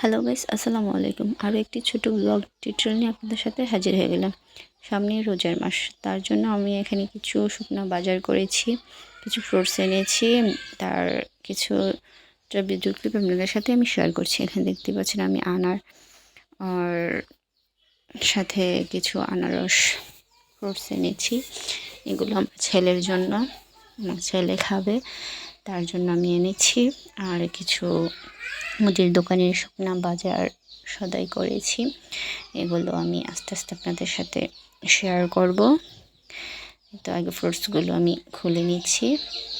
Hello guys আসসালামু আলাইকুম। আরও একটি ছোট ব্লগ টিউটোরিয়াল নিয়ে আপনাদের সাথে হাজির হয়ে গেলাম। সামনে রোজার মাস, তার জন্য আমি এখানে কিছু শুকনো বাজার করেছি, কিছু ফ্রুটস এনেছি, তার কিছু ভিডিও ক্লিপ আপনাদের সাথে আমি শেয়ার করছি। এখানে দেখতে পাচ্ছেন আমি আনার, আর সাথে কিছু আনারস ফ্রুটস এনেছি। এগুলো আমার ছেলের জন্য, আমার ছেলে খাবে। তার জন্য আমি এনেছি আর কিছু মুদির দোকানের শুকনা বাজার সদাই করেছি। এগুলো আমি আস্তে আস্তে আপনাদের সাথে শেয়ার করব। তো আগে ফ্রুটসগুলো আমি খুলে নিচ্ছি।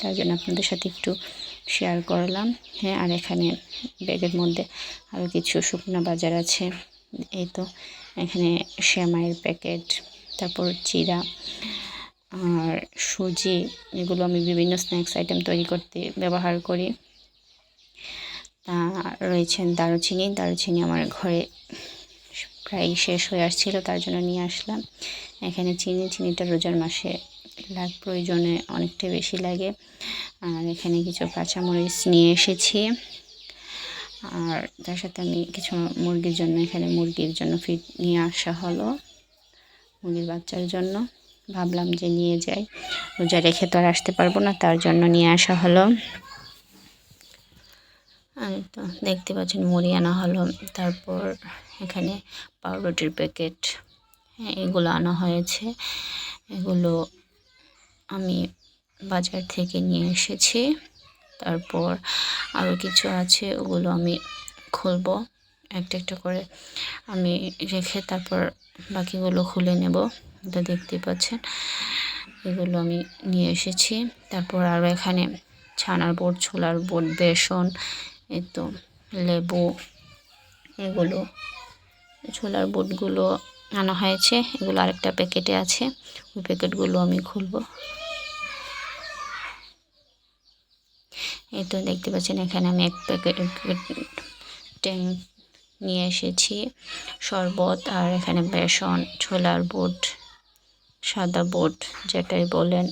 তার জন্য আপনাদের সাথে একটু শেয়ার করলাম। হ্যাঁ আর এখানে ব্যাগের মধ্যে আরও কিছু শুকনা বাজার আছে। এই তো, এখানে শ্যামাইয়ের প্যাকেট তারপর চিরা আর সুজি, এগুলো আমি বিভিন্ন স্ন্যাক্স আইটেম তৈরি করতে ব্যবহার করি। তা রয়েছেন দারুচিনি দারুচিনি আমার ঘরে প্রায় শেষ হয়ে আসছিল, তার জন্য নিয়ে আসলাম। এখানে চিনি, চিনিটা রোজার মাসে লাগ, প্রয়োজনে অনেকটা বেশি লাগে। আর এখানে কিছু কাঁচামরিচ নিয়ে এসেছি। আর তার সাথে আমি কিছু মুরগির জন্য, এখানে মুরগির জন্য ফিট নিয়ে আসা হলো, মুরগির বাচ্চার জন্য। ভাবলাম যে নিয়ে যাই। রোজা রেখে তো আর আসতে পারব না, তার জন্য নিয়ে আসা হলো। এই তো দেখতে পাচ্ছেন মুড়ি আনা হলো। তারপর এখানে পাউরুটির প্যাকেট হ্যাঁ এগুলো আনা হয়েছে। এগুলো আমি বাজার থেকে নিয়ে এসেছি। তারপর আরও কিছু আছে, ওগুলো আমি খুলবো। একটা একটা করে আমি রেখে তারপর বাকিগুলো খুলে নেব। এটা দেখতে পাচ্ছেন। এগুলো আমি নিয়ে এসেছি। তারপর আরও এখানে ছানার বোট, ছোলার বোট, বেসন, এই তো লেবু, এগুলো। ছোলার বুটগুলো আনা হয়েছে। এগুলো আরেকটা প্যাকেটে আছে। ওই প্যাকেটগুলো আমি খুলব। এই তো দেখতে পাচ্ছেন, এখানে আমি এক প্যাকেট ট্যাং নিয়ে এসেছি। শরবত আর এখানে বেসন, ছোলার বুট সাদা বুট যেটাই বলেন,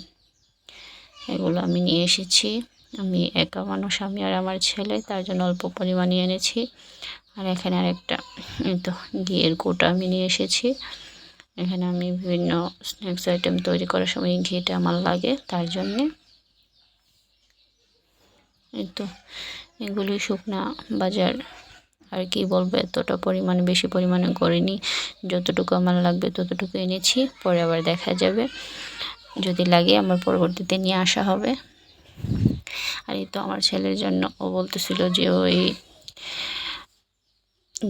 এগুলো আমি নিয়ে এসেছি। আমি একা মানুষ, আমি আর আমার ছেলে, তার জন্য অল্প পরিমাণে এনেছি। আর এখানে আরেকটা তো, ঘিয়ের গোটা আমি নিয়ে এসেছি। এখানে আমি বিভিন্ন স্ন্যাক্স আইটেম তৈরি করার সময় ঘিটা আমার লাগে, তার জন্যে। এই তো এগুলি শুকনা বাজার আর কি বলব, এতটা পরিমাণে, বেশি পরিমাণে করিনি। যতটুকু আমার লাগবে ততটুকু এনেছি, পরে আবার দেখা যাবে। যদি লাগে আমার পরবর্তীতে নিয়ে আসা হবে। আর এই তো আমার ছেলের জন্য ও বলতেছিল যে ওই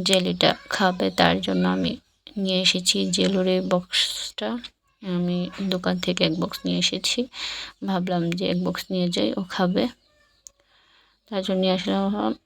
জেলিটা খাবে, তার জন্য আমি নিয়ে এসেছি জেলুর বক্সটা আমি দোকান থেকে এক বক্স নিয়ে এসেছি। ভাবলাম যে এক বক্স নিয়ে যাই, ও খাবে। তার জন্য নিয়ে আসলাম।